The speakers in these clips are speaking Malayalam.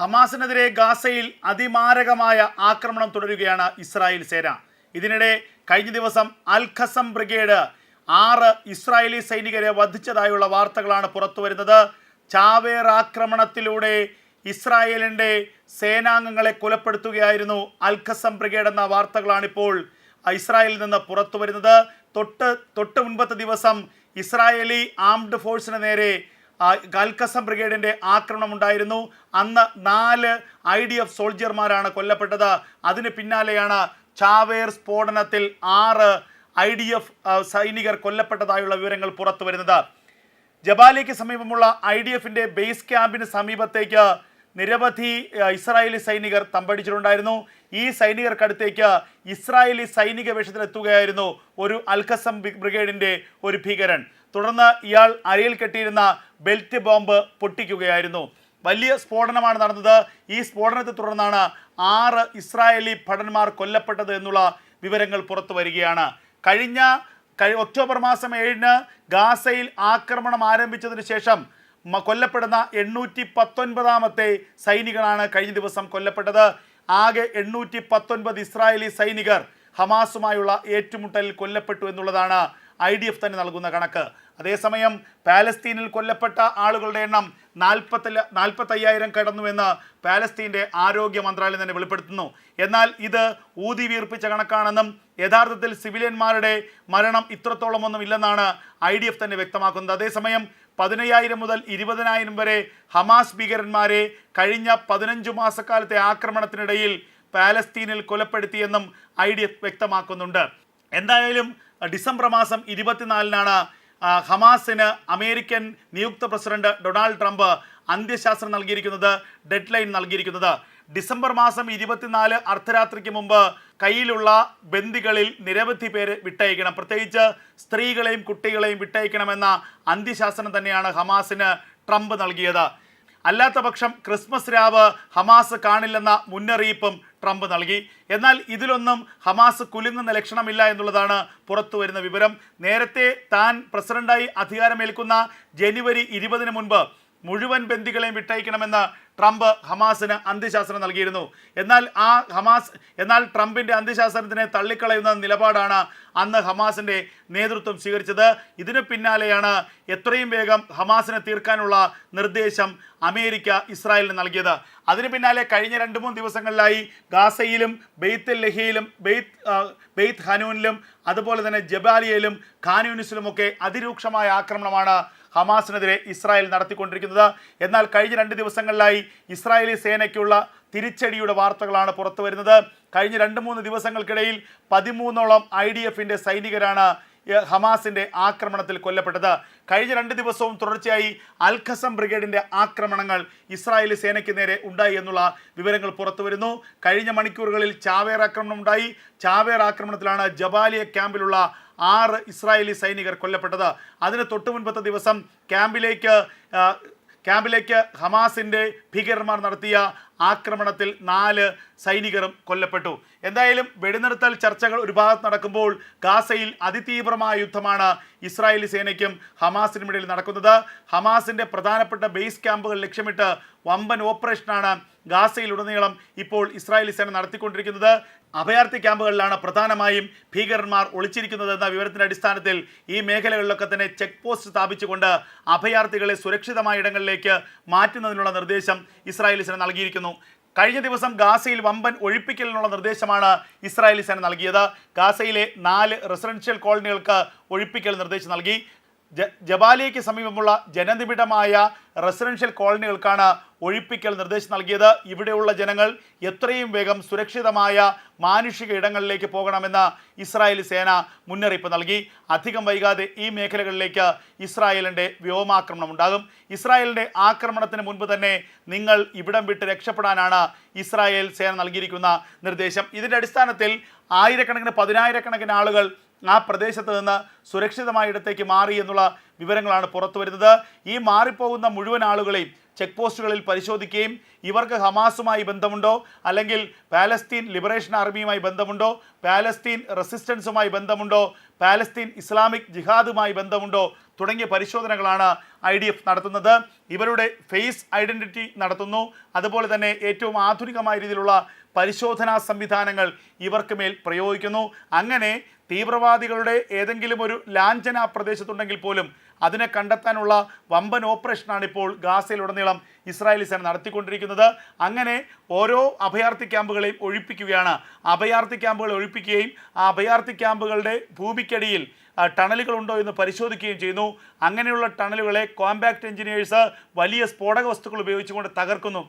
ഹമാസിനെതിരെ ഗാസയിൽ അതിമാരകമായ ആക്രമണം തുടരുകയാണ് ഇസ്രായേൽ സേന. ഇതിനിടെ കഴിഞ്ഞ ദിവസം അൽ ഖസം ബ്രിഗേഡ് ആറ് ഇസ്രായേലി സൈനികരെ വധിച്ചതായുള്ള വാർത്തകളാണ് പുറത്തു വരുന്നത്. ചാവേർ ആക്രമണത്തിലൂടെ ഇസ്രായേലിന്റെ സേനാംഗങ്ങളെ കൊലപ്പെടുത്തുകയായിരുന്നു അൽ ഖസം ബ്രിഗേഡ് എന്ന വാർത്തകളാണിപ്പോൾ ഇസ്രായേലിൽ നിന്ന് പുറത്തു വരുന്നത്. തൊട്ട് തൊട്ട് മുൻപത്തെ ദിവസം ഇസ്രായേലി ആംഡ് ഫോഴ്സിന് നേരെ ഗൽക്കസം ബ്രിഗേഡിന്റെ ആക്രമണം ഉണ്ടായിരുന്നു അന്ന് നാല് ഐ ഡി എഫ് സോൾജിയർമാരാണ് കൊല്ലപ്പെട്ടത്. അതിന് പിന്നാലെയാണ് ചാവേർ സ്ഫോടനത്തിൽ ആറ് ഐ ഡി എഫ് സൈനികർ കൊല്ലപ്പെട്ടതായുള്ള വിവരങ്ങൾ പുറത്തു വരുന്നത്. ജബാലിക്ക് സമീപമുള്ള ഐ ഡി എഫിന്റെ ബേസ് ക്യാമ്പിന് സമീപത്തേക്ക് നിരവധി ഇസ്രായേലി സൈനികർ തമ്പടിച്ചിട്ടുണ്ടായിരുന്നു. ഈ സൈനികർക്കടുത്തേക്ക് ഇസ്രായേലി സൈനിക വേഷത്തിലെത്തുകയായിരുന്നു ഒരു അൽഖസം ബ്രിഗേഡിന്റെ ഒരു ഭീകരൻ. തുടർന്ന് ഇയാൾ അരയിൽ കെട്ടിയിരുന്ന ബെൽറ്റ് ബോംബ് പൊട്ടിക്കുകയായിരുന്നു. വലിയ സ്ഫോടനമാണ് നടന്നത്. ഈ സ്ഫോടനത്തെ തുടർന്നാണ് ആറ് ഇസ്രായേലി ഭടന്മാർ കൊല്ലപ്പെട്ടത് എന്നുള്ള വിവരങ്ങൾ പുറത്തു വരികയാണ്. കഴിഞ്ഞ കഴി ഒക്ടോബർ മാസം ഏഴിന് ഗാസയിൽ ആക്രമണം ആരംഭിച്ചതിന് ശേഷം കൊല്ലപ്പെടുന്ന എണ്ണൂറ്റി പത്തൊൻപതാമത്തെ സൈനികനാണ് കഴിഞ്ഞ ദിവസം കൊല്ലപ്പെട്ടത്. ആകെ എണ്ണൂറ്റി പത്തൊൻപത് ഇസ്രായേലി സൈനികർ ഹമാസുമായുള്ള ഏറ്റുമുട്ടലിൽ കൊല്ലപ്പെട്ടു എന്നുള്ളതാണ് ഐ ഡി എഫ് തന്നെ നൽകുന്ന കണക്ക്. അതേസമയം പാലസ്തീനിൽ കൊല്ലപ്പെട്ട ആളുകളുടെ എണ്ണം നാൽപ്പത്തി നാൽപ്പത്തയ്യായിരം കടന്നുവെന്ന് പാലസ്തീന്റെ ആരോഗ്യ മന്ത്രാലയം തന്നെ വെളിപ്പെടുത്തുന്നു. എന്നാൽ ഇത് ഊതി വീർപ്പിച്ച കണക്കാണെന്നും യഥാർത്ഥത്തിൽ സിവിലിയന്മാരുടെ മരണം ഇത്രത്തോളമൊന്നും ഇല്ലെന്നാണ് ഐ ഡി എഫ് തന്നെ വ്യക്തമാക്കുന്നത്. അതേസമയം പതിനയ്യായിരം മുതൽ ഇരുപതിനായിരം വരെ ഹമാസ് ഭീകരന്മാരെ കഴിഞ്ഞ പതിനഞ്ചു മാസക്കാലത്തെ ആക്രമണത്തിനിടയിൽ പാലസ്തീനിൽ കൊലപ്പെടുത്തിയെന്നും ഐ ഡി എഫ് വ്യക്തമാക്കുന്നുണ്ട്. എന്തായാലും ഡിസംബർ മാസം ഇരുപത്തിനാലിനാണ് ഹമാസിന് അമേരിക്കൻ നിയുക്ത പ്രസിഡന്റ് ഡൊണാൾഡ് ട്രംപ് അന്ത്യശാസ്ത്രം നൽകിയിരിക്കുന്നത് ഡെഡ് ലൈൻ നൽകിയിരിക്കുന്നത്. ഡിസംബർ മാസം ഇരുപത്തിനാല് അർദ്ധരാത്രിക്ക് മുമ്പ് കയ്യിലുള്ള ബന്ദികളിൽ നിരവധി പേര് വിട്ടയക്കണം. പ്രത്യേകിച്ച് സ്ത്രീകളെയും കുട്ടികളെയും വിട്ടയക്കണമെന്ന അന്ത്യശാസനം തന്നെയാണ് ഹമാസിന് ട്രംപ് നൽകിയത്. അല്ലാത്ത പക്ഷം ക്രിസ്മസ് രാവ് ഹമാസ് കാണില്ലെന്ന മുന്നറിയിപ്പും ട്രംപ് നൽകി. എന്നാൽ ഇതിലൊന്നും ഹമാസ് കുലുങ്ങുന്ന ലക്ഷണമില്ല എന്നുള്ളതാണ് പുറത്തു വരുന്ന വിവരം. നേരത്തെ താൻ പ്രസിഡന്റായി അധികാരമേൽക്കുന്ന ജനുവരി ഇരുപതിന് മുൻപ് മുഴുവൻ ബന്ദികളെയും വിട്ടയക്കണമെന്ന് ട്രംപ് ഹമാസിന് അന്ത്യശാസനം നൽകിയിരുന്നു. എന്നാൽ ആ ഹമാസ് എന്നാൽ ട്രംപിന്റെ അന്ത്യശാസനത്തിനെ തള്ളിക്കളയുന്ന നിലപാടാണ് അന്ന് ഹമാസിന്റെ നേതൃത്വം സ്വീകരിച്ചത്. ഇതിന് പിന്നാലെയാണ് എത്രയും വേഗം ഹമാസിനെ തീർക്കാനുള്ള നിർദ്ദേശം അമേരിക്ക ഇസ്രായേലിന് നൽകിയത്. അതിന് പിന്നാലെ കഴിഞ്ഞ രണ്ട് മൂന്ന് ദിവസങ്ങളിലായി ഗാസയിലും ബെയ്ത്ത് ലഹിയിലും ബെയ്ത്ത് ബെയ്ത്ത് ഹനൂനിലും അതുപോലെ തന്നെ ജബാലിയയിലും ഖാനൂനിസിലുമൊക്കെ അതിരൂക്ഷമായ ആക്രമണമാണ് ഹമാസിനെതിരെ ഇസ്രായേൽ നടത്തിക്കൊണ്ടിരിക്കുന്നത്. എന്നാൽ കഴിഞ്ഞ രണ്ട് ദിവസങ്ങളിലായി ഇസ്രായേലി സേനയ്ക്കുള്ള തിരിച്ചടിയുടെ വാർത്തകളാണ് പുറത്തു വരുന്നത് കഴിഞ്ഞ രണ്ട് മൂന്ന് ദിവസങ്ങൾക്കിടയിൽ പതിമൂന്നോളം ഐ ഡി എഫിന്റെ സൈനികരാണ് ഹമാസിന്റെ ആക്രമണത്തിൽ കൊല്ലപ്പെട്ടത്. കഴിഞ്ഞ രണ്ട് ദിവസവും തുടർച്ചയായി അൽ ഖസം ആക്രമണങ്ങൾ ഇസ്രായേലി സേനയ്ക്ക് നേരെ ഉണ്ടായി എന്നുള്ള വിവരങ്ങൾ പുറത്തു വരുന്നു. കഴിഞ്ഞ മണിക്കൂറുകളിൽ ചാവേർ ആക്രമണം ഉണ്ടായി. ചാവേർ ആക്രമണത്തിലാണ് ജബാലിയ ക്യാമ്പിലുള്ള ആറ് ഇസ്രായേലി സൈനികർ കൊല്ലപ്പെട്ടത്. അതിന് തൊട്ടു മുൻപത്തെ ദിവസം ക്യാമ്പിലേക്ക് ക്യാമ്പിലേക്ക് ഹമാസിന്റെ ഭീകരന്മാർ നടത്തിയ ആക്രമണത്തിൽ നാല് സൈനികരും കൊല്ലപ്പെട്ടു. എന്തായാലും വെടിനിർത്തൽ ചർച്ചകൾ ഒരു ഭാഗത്ത് നടക്കുമ്പോൾ ഗാസയിൽ അതിതീവ്രമായ യുദ്ധമാണ് ഇസ്രായേലി സേനയ്ക്കും ഹമാസിനും ഇടയിൽ നടക്കുന്നത്. ഹമാസിന്റെ പ്രധാനപ്പെട്ട ബേസ് ക്യാമ്പുകൾ ലക്ഷ്യമിട്ട് വമ്പൻ ഓപ്പറേഷനാണ് ഗാസയിലുടനീളം ഇപ്പോൾ ഇസ്രായേലി സേന നടത്തിക്കൊണ്ടിരിക്കുന്നത്. അഭയാർത്ഥി ക്യാമ്പുകളിലാണ് പ്രധാനമായും ഭീകരന്മാർ ഒളിച്ചിരിക്കുന്നതെന്ന വിവരത്തിന്റെ അടിസ്ഥാനത്തിൽ ഈ മേഖലകളിലൊക്കെ തന്നെ ചെക്ക് പോസ്റ്റ് സ്ഥാപിച്ചുകൊണ്ട് അഭയാർത്ഥികളെ സുരക്ഷിതമായ ഇടങ്ങളിലേക്ക് മാറ്റുന്നതിനുള്ള നിർദ്ദേശം ഇസ്രായേലി സേന നൽകിയിരിക്കുന്നു. കഴിഞ്ഞ ദിവസം ഗാസയിൽ വമ്പൻ ഒഴിപ്പിക്കലിനുള്ള നിർദ്ദേശമാണ് ഇസ്രായേലി സേന നൽകിയത്. ഗാസയിലെ നാല് റെസിഡൻഷ്യൽ കോളനികൾക്ക് ഒഴിപ്പിക്കൽ നിർദ്ദേശം നൽകി. ജബാലിയയ്ക്ക് സമീപമുള്ള ജനനിബിഡമായ റെസിഡൻഷ്യൽ കോളനികൾക്കാണ് ഒഴിപ്പിക്കൽ നിർദ്ദേശം നൽകിയത്. ഇവിടെയുള്ള ജനങ്ങൾ എത്രയും വേഗം സുരക്ഷിതമായ മാനുഷിക ഇടങ്ങളിലേക്ക് പോകണമെന്ന് ഇസ്രായേൽ സേന മുന്നറിയിപ്പ് നൽകി. അധികം വൈകാതെ ഈ മേഖലകളിലേക്ക് ഇസ്രായേലിന്റെ വ്യോമാക്രമണം ഉണ്ടാകും. ഇസ്രായേലിന്റെ ആക്രമണത്തിന് മുൻപ് തന്നെ നിങ്ങൾ ഇവിടം വിട്ട് രക്ഷപ്പെടാനാണ് ഇസ്രായേൽ സേന നൽകിയിരിക്കുന്ന നിർദ്ദേശം. ഇതിന്റെ അടിസ്ഥാനത്തിൽ ആയിരക്കണക്കിന് പതിനായിരക്കണക്കിന് ആളുകൾ ആ പ്രദേശത്ത് നിന്ന് സുരക്ഷിതമായ ഇടത്തേക്ക് മാറി എന്നുള്ള വിവരങ്ങളാണ് പുറത്തു വരുന്നത്. ഈ മാറിപ്പോകുന്ന മുഴുവൻ ആളുകളെയും ചെക്ക് പോസ്റ്റുകളിൽ പരിശോധിക്കുകയും ഇവർക്ക് ഹമാസുമായി ബന്ധമുണ്ടോ? അല്ലെങ്കിൽ പാലസ്തീൻ ലിബറേഷൻ ആർമിയുമായി ബന്ധമുണ്ടോ? പാലസ്തീൻ റെസിസ്റ്റൻസുമായി ബന്ധമുണ്ടോ? പാലസ്തീൻ ഇസ്ലാമിക് ജിഹാദുമായി ബന്ധമുണ്ടോ? തുടങ്ങിയ പരിശോധനകളാണ് ഐ ഡി എഫ് നടത്തുന്നത്. ഇവരുടെ ഫേസ് ഐഡന്റിറ്റി നടത്തുന്നു. അതുപോലെ തന്നെ ഏറ്റവും ആധുനികമായ രീതിയിലുള്ള പരിശോധനാ സംവിധാനങ്ങൾ ഇവർക്ക് മേൽ പ്രയോഗിക്കുന്നു. അങ്ങനെ തീവ്രവാദികളുടെ ഏതെങ്കിലും ഒരു ലാഞ്ചന ആ പ്രദേശത്തുണ്ടെങ്കിൽ പോലും അതിനെ കണ്ടെത്താനുള്ള വമ്പൻ ഓപ്പറേഷനാണ് ഇപ്പോൾ ഗാസയിലുടനീളം ഇസ്രായേലി സേന നടത്തിക്കൊണ്ടിരിക്കുന്നത്. അങ്ങനെ ഓരോ അഭയാർത്ഥി ക്യാമ്പുകളെയും ഒഴിപ്പിക്കുകയാണ്. അഭയാർത്ഥി ക്യാമ്പുകൾ ഒഴിപ്പിക്കുകയും ആ അഭയാർത്ഥി ക്യാമ്പുകളുടെ ഭൂമിക്കടിയിൽ ടണലുകളുണ്ടോ എന്ന് പരിശോധിക്കുകയും ചെയ്യുന്നു. അങ്ങനെയുള്ള ടണലുകളെ കോമ്പാക്ട് എഞ്ചിനീയേഴ്സ് വലിയ സ്ഫോടക വസ്തുക്കൾ ഉപയോഗിച്ചുകൊണ്ട് തകർക്കുന്നു.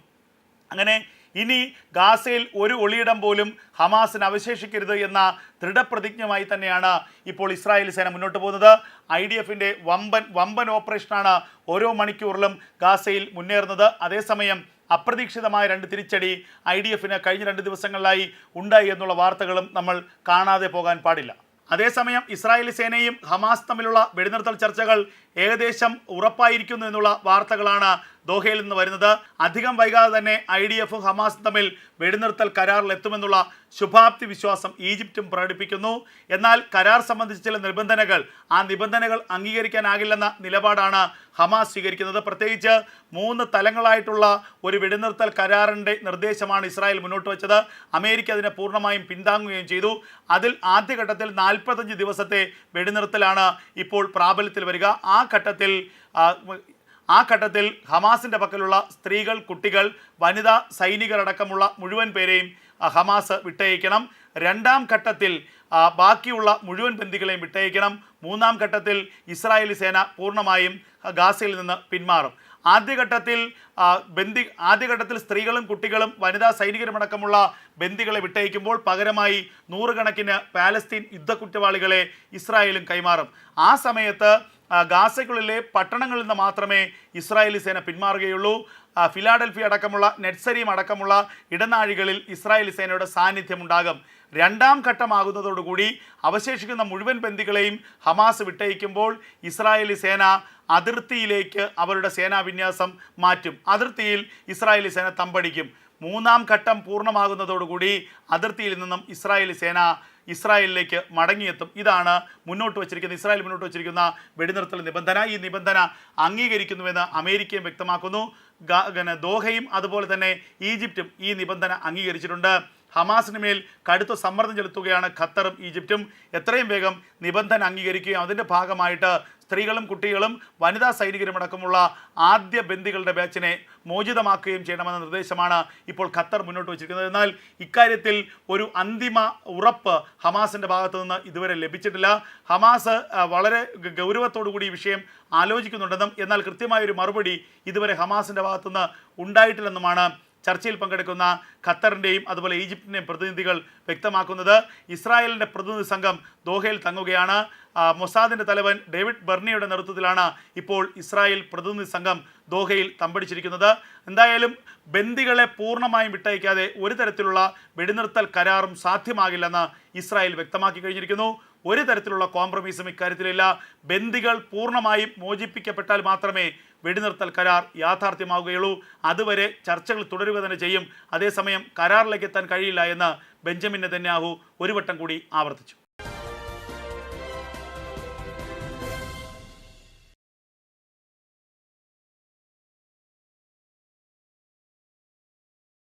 അങ്ങനെ ഇനി ഗാസയിൽ ഒരു ഒളിയിടം പോലും ഹമാസിന് അവശേഷിക്കരുത് എന്ന ദൃഢപ്രതിജ്ഞമായി തന്നെയാണ് ഇപ്പോൾ ഇസ്രായേൽ സേന മുന്നോട്ട് പോകുന്നത്. ഐ ഡി എഫിന്റെ വമ്പൻ വമ്പൻ ഓപ്പറേഷനാണ് ഓരോ മണിക്കൂറിലും ഗാസയിൽ മുന്നേറുന്നത്. അതേസമയം അപ്രതീക്ഷിതമായ രണ്ട് തിരിച്ചടി ഐ ഡി എഫിന് കഴിഞ്ഞ രണ്ട് ദിവസങ്ങളിലായി ഉണ്ടായി എന്നുള്ള വാർത്തകളും നമ്മൾ കാണാതെ പോകാൻ പാടില്ല. അതേസമയം ഇസ്രായേലി സേനയും ഹമാസ് തമ്മിലുള്ള വെടിനിർത്തൽ ചർച്ചകൾ ഏകദേശം ഉറപ്പായിരിക്കുന്നു എന്നുള്ള വാർത്തകളാണ് ദോഹയിൽ നിന്ന് വരുന്നത്. അധികം വൈകാതെ തന്നെ ഐ ഡി എഫും ഹമാസും തമ്മിൽ വെടിനിർത്തൽ കരാറിൽ എത്തുമെന്നുള്ള ശുഭാപ്തി വിശ്വാസം ഈജിപ്തും പ്രകടിപ്പിക്കുന്നു. എന്നാൽ കരാർ സംബന്ധിച്ച ചില നിബന്ധനകൾ ആ നിബന്ധനകൾ അംഗീകരിക്കാനാകില്ലെന്ന നിലപാടാണ് ഹമാസ് സ്വീകരിക്കുന്നത്. പ്രത്യേകിച്ച് മൂന്ന് തലങ്ങളായിട്ടുള്ള ഒരു വെടിനിർത്തൽ കരാറിന്റെ നിർദ്ദേശമാണ് ഇസ്രായേൽ മുന്നോട്ട് വെച്ചത്. അമേരിക്ക അതിനെ പൂർണമായും പിന്താങ്ങുകയും ചെയ്തു. അതിൽ ആദ്യഘട്ടത്തിൽ നാൽപ്പത്തഞ്ച് ദിവസത്തെ വെടിനിർത്തലാണ് ഇപ്പോൾ പ്രാബല്യത്തിൽ വരിക. ആ ഘട്ടത്തിൽ ആ, ഘട്ടത്തിൽ ഹമാസിന്റെ പക്കലുള്ള സ്ത്രീകൾ കുട്ടികൾ വനിതാ സൈനികരടക്കമുള്ള മുഴുവൻ പേരെയും ഹമാസ് വിട്ടയക്കണം. രണ്ടാം ഘട്ടത്തിൽ ബാക്കിയുള്ള മുഴുവൻ ബന്ധികളെയും വിട്ടയക്കണം. മൂന്നാം ഘട്ടത്തിൽ ഇസ്രായേലി സേന പൂർണമായും ഗാസയിൽ നിന്ന് പിന്മാറും. ആദ്യഘട്ടത്തിൽ ബന്ദി ആദ്യഘട്ടത്തിൽ സ്ത്രീകളും കുട്ടികളും വനിതാ സൈനികരുമടക്കമുള്ള ബന്ദികളെ വിട്ടയക്കുമ്പോൾ പകരമായി നൂറുകണക്കിന് പാലസ്തീൻ യുദ്ധക്കുറ്റവാളികളെ ഇസ്രായേലും കൈമാറും. ആ സമയത്ത് ഗാസയ്ക്കുള്ളിലെ പട്ടണങ്ങളിൽ നിന്ന് മാത്രമേ ഇസ്രായേലി സേന പിന്മാറുകയുള്ളൂ. ഫിലാഡൽഫി അടക്കമുള്ള നെറ്റ്സരീം അടക്കമുള്ള ഇടനാഴികളിൽ ഇസ്രായേലി സേനയുടെ സാന്നിധ്യമുണ്ടാകും. രണ്ടാം ഘട്ടമാകുന്നതോടുകൂടി അവശേഷിക്കുന്ന മുഴുവൻ ബന്ദികളെയും ഹമാസ് വിട്ടയക്കുമ്പോൾ ഇസ്രായേലി സേന അതിർത്തിയിലേക്ക് അവരുടെ സേനാവിന്യാസം മാറ്റും. അതിർത്തിയിൽ ഇസ്രായേലി സേന തമ്പടിക്കും. മൂന്നാം ഘട്ടം പൂർണമാകുന്നതോടുകൂടി അതിർത്തിയിൽ നിന്നും ഇസ്രായേലി സേന ഇസ്രായേലിലേക്ക് മടങ്ങിയെത്തും. ഇതാണ് മുന്നോട്ട് വച്ചിരിക്കുന്ന ഇസ്രായേൽ മുന്നോട്ട് വച്ചിരിക്കുന്ന വെടിനിർത്തൽ നിബന്ധന. ഈ നിബന്ധന അംഗീകരിക്കുന്നുവെന്ന് അമേരിക്കയും വ്യക്തമാക്കുന്നു. ദോഹയും അതുപോലെ തന്നെ ഈജിപ്തും ഈ നിബന്ധന അംഗീകരിച്ചിട്ടുണ്ട്. ഹമാസിന് മേൽ കടുത്ത സമ്മർദ്ദം ചെലുത്തുകയാണ് ഖത്തറും ഈജിപ്തും എത്രയും വേഗം നിബന്ധന അംഗീകരിക്കുകയും അതിന്റെ ഭാഗമായിട്ട് സ്ത്രീകളും കുട്ടികളും വനിതാ സൈനികരും അടക്കമുള്ള ആദ്യ ബന്ദികളുടെ ബാച്ചിനെ മോചിതമാക്കുകയും ചെയ്യണമെന്ന നിർദ്ദേശമാണ് ഇപ്പോൾ ഖത്തർ മുന്നോട്ട് വച്ചിരിക്കുന്നത്. എന്നാൽ ഇക്കാര്യത്തിൽ ഒരു അന്തിമ ഉറപ്പ് ഹമാസിന്റെ ഭാഗത്തു നിന്ന് ഇതുവരെ ലഭിച്ചിട്ടില്ല. ഹമാസ് വളരെ ഗൗരവത്തോടുകൂടി ഗൗരവത്തോടു കൂടി ഈ വിഷയം ആലോചിക്കുന്നുണ്ടെന്നും എന്നാൽ കൃത്യമായൊരു മറുപടി ഇതുവരെ ഹമാസിന്റെ ഭാഗത്തുനിന്ന് ഉണ്ടായിട്ടില്ലെന്നുമാണ് ചർച്ചയിൽ പങ്കെടുക്കുന്ന ഖത്തറിന്റെയും അതുപോലെ ഈജിപ്തിന്റെയും പ്രതിനിധികൾ വ്യക്തമാക്കുന്നത് ഇസ്രായേലിന്റെ പ്രതിനിധി സംഘം ദോഹയിൽ തങ്ങുകയാണ്. മൊസാദിന്റെ തലവൻ ഡേവിഡ് ബെർണിയുടെ നേതൃത്വത്തിലാണ് ഇപ്പോൾ ഇസ്രായേൽ പ്രതിനിധി സംഘം ദോഹയിൽ തമ്പടിച്ചിരിക്കുന്നത്. എന്തായാലും ബന്ദികളെ പൂർണമായും വിട്ടയക്കാതെ ഒരു തരത്തിലുള്ള വെടിനിർത്തൽ കരാറും സാധ്യമാകില്ലെന്ന് ഇസ്രായേൽ വ്യക്തമാക്കി കഴിഞ്ഞിരിക്കുന്നു. ഒരു തരത്തിലുള്ള കോംപ്രമൈസും ഇക്കാര്യത്തിലില്ല. ബന്ദികൾ പൂർണമായും മോചിപ്പിക്കപ്പെട്ടാൽ മാത്രമേ വെടിനിർത്തൽ കരാർ യാഥാർത്ഥ്യമാവുകയുള്ളൂ. അതുവരെ ചർച്ചകൾ തുടരുക തന്നെ ചെയ്യും. അതേസമയം കരാറിലേക്ക് എത്താൻ കഴിയില്ല എന്ന് ബെഞ്ചമിൻ നെതന്യാഹു ഒരു വട്ടം കൂടി ആവർത്തിച്ചു.